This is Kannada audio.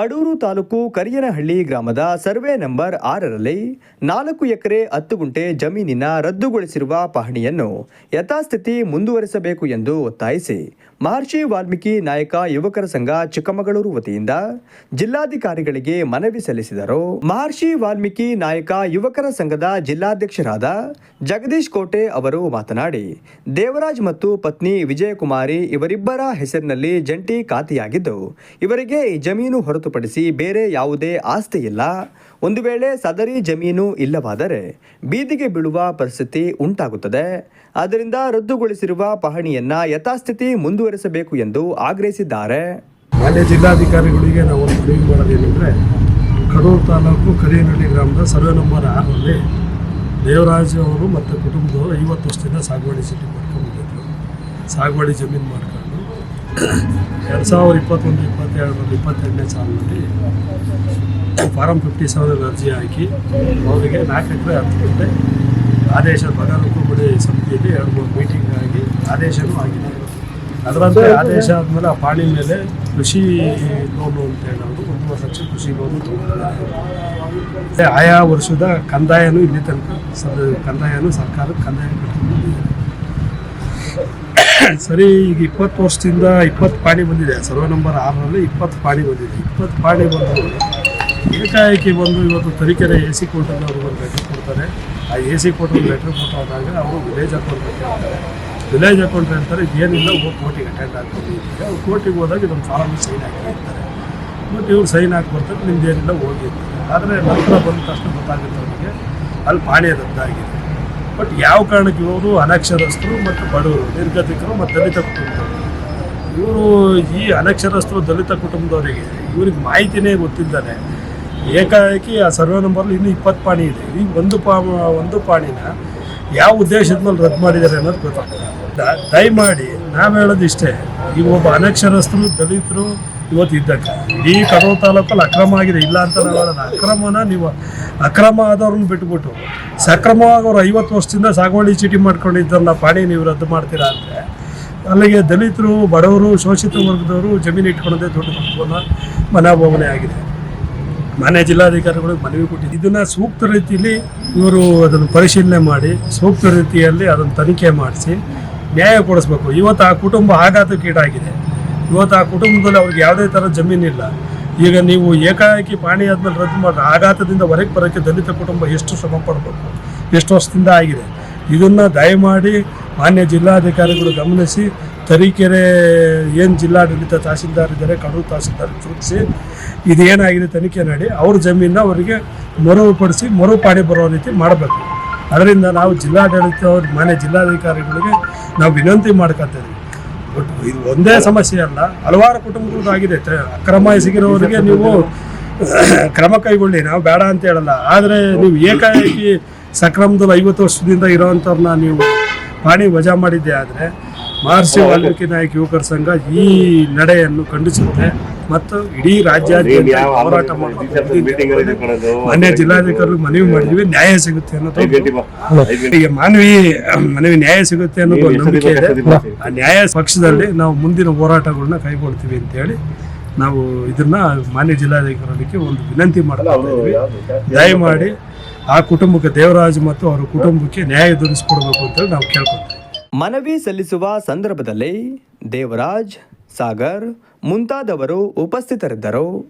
ಕಡೂರು ತಾಲೂಕು ಕರಿಯನಹಳ್ಳಿ ಗ್ರಾಮದ ಸರ್ವೆ ನಂಬರ್ ಆರರಲ್ಲಿ ನಾಲ್ಕು ಎಕರೆ ಹತ್ತು ಗುಂಟೆ ಜಮೀನಿನ ರದ್ದುಗೊಳಿಸಿರುವ ಪಹಣಿಯನ್ನು ಯಥಾಸ್ಥಿತಿ ಮುಂದುವರಿಸಬೇಕು ಎಂದು ಒತ್ತಾಯಿಸಿ ಮಹರ್ಷಿ ವಾಲ್ಮೀಕಿ ನಾಯಕ ಯುವಕರ ಸಂಘ ಚಿಕ್ಕಮಗಳೂರು ವತಿಯಿಂದ ಜಿಲ್ಲಾಧಿಕಾರಿಗಳಿಗೆ ಮನವಿ ಸಲ್ಲಿಸಿದರು. ಮಹರ್ಷಿ ವಾಲ್ಮೀಕಿ ನಾಯಕ ಯುವಕರ ಸಂಘದ ಜಿಲ್ಲಾಧ್ಯಕ್ಷರಾದ ಜಗದೀಶ್ ಕೋಟೆ ಅವರು ಮಾತನಾಡಿ, ದೇವರಾಜ್ ಮತ್ತು ಪತ್ನಿ ವಿಜಯಕುಮಾರಿ ಇವರಿಬ್ಬರ ಹೆಸರಿನಲ್ಲಿ ಜಂಟಿ ಖಾತೆಯಾಗಿದ್ದು, ಇವರಿಗೆ ಜಮೀನು ಹೊರತುಪಡಿಸಿ ಬೇರೆ ಯಾವುದೇ ಆಸ್ತಿ ಇಲ್ಲ. ಒಂದು ವೇಳೆ ಸದರಿ ಜಮೀನು ಇಲ್ಲವಾದರೆ ಬೀದಿಗೆ ಬೀಳುವ ಪರಿಸ್ಥಿತಿ ಉಂಟಾಗುತ್ತದೆ. ಆದ್ದರಿಂದ ರದ್ದುಗೊಳಿಸಿರುವ ಪಹಣಿಯನ್ನ ಯಥಾಸ್ಥಿತಿ ಮುಂದುವರಿಸಬೇಕು ಎಂದು ಆಗ್ರಹಿಸಿದ್ದಾರೆ. ಮಾನ್ಯ ಜಿಲ್ಲಾಧಿಕಾರಿಗಳಿಗೆ ನಾವು ಒಂದು ಮನವಿ ಮಾಡೋದೇನೆಂದರೆ ಕಡೂರು ತಾಲೂಕು ಕರಿಯನಹಳ್ಳಿ ಗ್ರಾಮದ ಸರ್ವೆ ನಂಬರ್ ಆರರಲ್ಲಿ ದೇವರಾಜ್ ಅವರು ಮತ್ತು ಕುಟುಂಬದವರು ಐವತ್ತು ವರ್ಷದಿಂದ ಸಾಗುವಳಿ ಸಿಟಿ ಮಾಡ್ಕೊಂಡಿದ್ದರು ಸಾಗುವಳಿ ಜಮೀನು ಮಾಡ್ಕೊಂಡು ಎರಡು ಸಾವಿರದ ಇಪ್ಪತ್ತೊಂದು ಇಪ್ಪತ್ತೆರಡರಲ್ಲಿ ಇಪ್ಪತ್ತೆರಡನೇ ಸಾಲಿನಲ್ಲಿ ಫಾರಂ ಫಿಫ್ಟಿ ಸೆವೆನ್ ಅರ್ಜಿ ಹಾಕಿ ಅವರಿಗೆ ನಾಲ್ಕು ಎಕರೆ ಹತ್ತು ಗಂಟೆ ಆದೇಶ ಬಗಾಲುಕುಂಬಡಿ ಸಮಿತಿಯಲ್ಲಿ ಎರಡು ಮೂರು ಮೀಟಿಂಗ್ ಆಗಿ ಆದೇಶನೂ ಆಗಿದೆ ಅದರಂತೆ ಆದೇಶ ಆದಮೇಲೆ ಆ ಪಾಣಿ ಮೇಲೆ ಕೃಷಿ ಲೋನು ಅಂತ ಹೇಳೋದು ಒಂದು ಲಕ್ಷ ಕೃಷಿ ಲೋನು ತಗೊಂಡಿದ್ದಾರೆ ಆಯಾ ವರ್ಷದ ಕಂದಾಯನೂ ಇಲ್ಲಿ ತನಕ ಸದ ಕಂದಾಯನೂ ಸರ್ಕಾರಕ್ಕೆ ಕಂದಾಯ ಬಂದಿದೆ. ಸರಿ, ಈಗ ಇಪ್ಪತ್ತು ವರ್ಷದಿಂದ ಇಪ್ಪತ್ತು ಪಾಣಿ ಬಂದಿದೆ. ಸರ್ವೆ ನಂಬರ್ ಆರರಲ್ಲಿ ಇಪ್ಪತ್ತು ಪಾಣಿ ಬಂದಿದೆ. ಇಪ್ಪತ್ತು ಪಾಣಿ ಬಂದು ಏಕಾಏಕಿ ಬಂದು ಇವತ್ತು ತರೀಕೆರೆ ಎ ಸಿ ಕೋರ್ಟಲ್ಲಿ ಅವರು ಒಂದು ಲೆಟ್ರ್ ಕೊಡ್ತಾರೆ. ಆ ಎ ಸಿ ಕೋರ್ಟಲ್ಲಿ ಲೆಟ್ರ್ ಕೊಟ್ಟಾದಾಗ ಅವರು ವಿಲೇಜ್ ಅಕೌಂಟ್ ಹೇಳ್ತಾರೆ ವಿಲೇಜ್ ಅಕೌಂಟ್ ಹೇಳ್ತಾರೆ ಏನಿಲ್ಲ ಹೋಗಿ ಕೋರ್ಟಿಗೆ ಅಟೆಂಡ್ ಆಗ್ಬೋದು ಅವ್ರು ಕೋರ್ಟಿಗೆ ಹೋದಾಗ ಇದೊಂದು ಫಾರಮ್ ಸೈನ್ ಹಾಕಿರ್ತಾರೆ ಬಟ್ ಇವ್ರು ಸೈನ್ ಹಾಕಿ ಬರ್ತಾರೆ ನಿಮ್ದು ಏನಿಲ್ಲ ಹೋಗಿರ್ತಾರೆ ಆದರೆ ನಂತರ ಬಂದ ತಕ್ಷಣ ಗೊತ್ತಾಗುತ್ತೆ ಅವ್ರಿಗೆ, ಅಲ್ಲಿ ಪಾಣಿ ರದ್ದಾಗಿದೆ. ಬಟ್ ಯಾವ ಕಾರಣಕ್ಕೆ ಇವರು ಅನಕ್ಷರಸ್ಥರು ಮತ್ತು ಬಡವರು ನಿರ್ಗತಿಕರು ಮತ್ತು ದಲಿತ ಕುಟುಂಬದವರು. ಇವರು ಈ ಅನಕ್ಷರಸ್ಥರು, ದಲಿತ ಕುಟುಂಬದವರಿಗೆ ಇವ್ರಿಗೆ ಮಾಹಿತಿನೇ ಗೊತ್ತಿದ್ದಾನೆ ಏಕಾಏಕಿ ಆ ಸರ್ವೆ ನಂಬರ್ ಇನ್ನೂ ಇಪ್ಪತ್ತು ಪಾಣಿ ಇದೆ. ಈ ಒಂದು ಪಾ, ಒಂದು ಪಾಣಿನ ಯಾವ ಉದ್ದೇಶದ ಮೇಲೆ ರದ್ದು ಮಾಡಿದ್ದಾರೆ ಅನ್ನೋದು ಗೊತ್ತಾಗ್ತದೆ. ದಯಮಾಡಿ ನಾವು ಹೇಳೋದು ಇಷ್ಟೇ ಈ ಒಬ್ಬ ಅನಕ್ಷರಸ್ಥರು, ದಲಿತರು ಇವತ್ತು ಇದ್ದಕ್ಕೆ ಇಡೀ ಕಡೂರು ತಾಲೂಕಲ್ಲಿ ಅಕ್ರಮ ಆಗಿದೆ. ಇಲ್ಲ ಅಂತ ನಾವು ಅಕ್ರಮನ ನೀವು ಅಕ್ರಮ ಆದವ್ರನ್ನ ಬಿಟ್ಬಿಟ್ಟು, ಸಕ್ರಮವಾಗಿ ಅವ್ರು ಐವತ್ತು ವರ್ಷದಿಂದ ಸಾಗುವಳಿ ಚೀಟಿ ಮಾಡ್ಕೊಂಡಿದ್ದಲ್ಲ ಪಾಣಿ ನೀವು ರದ್ದು ಮಾಡ್ತೀರಾ ಅಂದರೆ, ಅಲ್ಲಿಗೆ ದಲಿತರು, ಬಡವರು, ಶೋಷಿತ ವರ್ಗದವರು ಜಮೀನು ಇಟ್ಕೊಳ್ಳೋದೇ ದೊಡ್ಡ ತಪ್ಪನ್ನ ಮನೋಭಾವನೆ ಆಗಿದೆ. ಮನೆ ಜಿಲ್ಲಾಧಿಕಾರಿಗಳಿಗೆ ಮನವಿ ಕೊಟ್ಟಿದ್ದು ಇದನ್ನು ಸೂಕ್ತ ರೀತಿಯಲ್ಲಿ ಇವರು ಅದನ್ನು ಪರಿಶೀಲನೆ ಮಾಡಿ, ಸೂಕ್ತ ರೀತಿಯಲ್ಲಿ ಅದನ್ನು ತನಿಖೆ ಮಾಡಿಸಿ ನ್ಯಾಯ ಕೊಡಿಸ್ಬೇಕು. ಇವತ್ತು ಆ ಕುಟುಂಬ ಆಘಾತಕ್ಕೀಡಾಗಿದೆ. ಇವತ್ತು ಆ ಕುಟುಂಬದಲ್ಲಿ ಅವ್ರಿಗೆ ಯಾವುದೇ ಥರ ಜಮೀನಿಲ್ಲ. ಈಗ ನೀವು ಏಕಾಏಕಿ ಪಾಣಿ ಆದ್ಮೇಲೆ ರದ್ದು ಮಾಡಿ, ಆಘಾತದಿಂದ ಹೊರಗೆ ಬರೋಕ್ಕೆ ದಲಿತ ಕುಟುಂಬ ಎಷ್ಟು ಶ್ರಮ ಪಡಬೇಕು? ಎಷ್ಟು ವರ್ಷದಿಂದ ಆಗಿದೆ? ಇದನ್ನು ದಯಮಾಡಿ ಮಾನ್ಯ ಜಿಲ್ಲಾಧಿಕಾರಿಗಳು ಗಮನಿಸಿ, ತರೀಕೆರೆ ಏನು ಜಿಲ್ಲಾಡಳಿತ ತಹಸೀಲ್ದಾರ್ ಇದ್ದಾರೆ, ಕಡೂರು ತಹಸೀಲ್ದಾರ್ ಸೂಚಿಸಿ ಇದೇನಾಗಿದೆ ತನಿಖೆ ಮಾಡಿ, ಅವ್ರ ಜಮೀನನ್ನ ಅವರಿಗೆ ಮರುಪಡಿಸಿ, ಮರುಪಾಡಿ ಬರೋ ರೀತಿ ಮಾಡಬೇಕು. ಅದರಿಂದ ನಾವು ಜಿಲ್ಲಾಡಳಿತ ಮಾನ್ಯ ಜಿಲ್ಲಾಧಿಕಾರಿಗಳಿಗೆ ನಾವು ವಿನಂತಿ ಮಾಡ್ಕೊತೀವಿ ಬಟ್ ಇದು ಒಂದೇ ಸಮಸ್ಯೆ ಅಲ್ಲ, ಹಲವಾರು ಕುಟುಂಬಗಳಾಗಿದೆ ಅಕ್ರಮ ಎಸಗಿರೋರಿಗೆ ನೀವು, ಕ್ರಮ ಕೈಗೊಳ್ಳಿ, ನಾವು ಬೇಡ ಅಂತ ಹೇಳಲ್ಲ. ಆದರೆ ನೀವು ಏಕಾಏಕಿ ಸಕ್ರಮದಲ್ಲಿ ಐವತ್ತು ವರ್ಷದಿಂದ ಇರೋವಂಥವ್ರನ್ನ ನೀವು ಪಾಣಿ ವಜಾ ಮಾಡಿದ್ದೆ ಆದರೆ ಮಹರ್ಷಿ ವಾಲ್ಮೀಕಿ ನಾಯಕ ಯುವಕರ ಸಂಘ ಈ ನಡೆಯನ್ನು ಖಂಡಿಸುತ್ತೆ. ಮತ್ತು ಇಡೀ ರಾಜ್ಯಾದ್ಯಂತ ಹೋರಾಟ ಮಾಡುವ ಮಾನ್ಯ ಜಿಲ್ಲಾಧಿಕಾರಿ ಮನವಿ ಮಾಡಿದ್ವಿ ನ್ಯಾಯ ಸಿಗುತ್ತೆ ಅನ್ನೋದು ಈಗ ಮಾನವಿ ಮನವಿ ನ್ಯಾಯ ಸಿಗುತ್ತೆ ಅನ್ನೋದು ನಂಬಿಕೆ ಇದೆ. ಆ ನ್ಯಾಯ ಪಕ್ಷದಲ್ಲಿ ನಾವು ಮುಂದಿನ ಹೋರಾಟಗಳನ್ನ ಕೈಗೊಳ್ತೀವಿ ಅಂತ ಹೇಳಿ ನಾವು ಇದನ್ನ ಮಾನ್ಯ ಜಿಲ್ಲಾಧಿಕಾರಿಗೆ ಒಂದು ವಿನಂತಿ ಮಾಡ್ತಾ ಇದ್ದೀವಿ. ದಯಮಾಡಿ ಆ ಕುಟುಂಬಕ್ಕೆ ದೇವರಾಜ್ ಮತ್ತು ಅವರ ಕುಟುಂಬಕ್ಕೆ ನ್ಯಾಯ ದೊರಕಿಸ್ಕೊಡ್ಬೇಕು ಅಂತೇಳಿ ನಾವು ಕೇಳ್ಕೊತೀವಿ ಮನವಿ ಸಲ್ಲಿಸುವ ಸಂದರ್ಭದಲ್ಲಿ ದೇವರಾಜ್ ಸಾಗರ್ ಮುಂತಾದವರು ಉಪಸ್ಥಿತರಿದ್ದರು.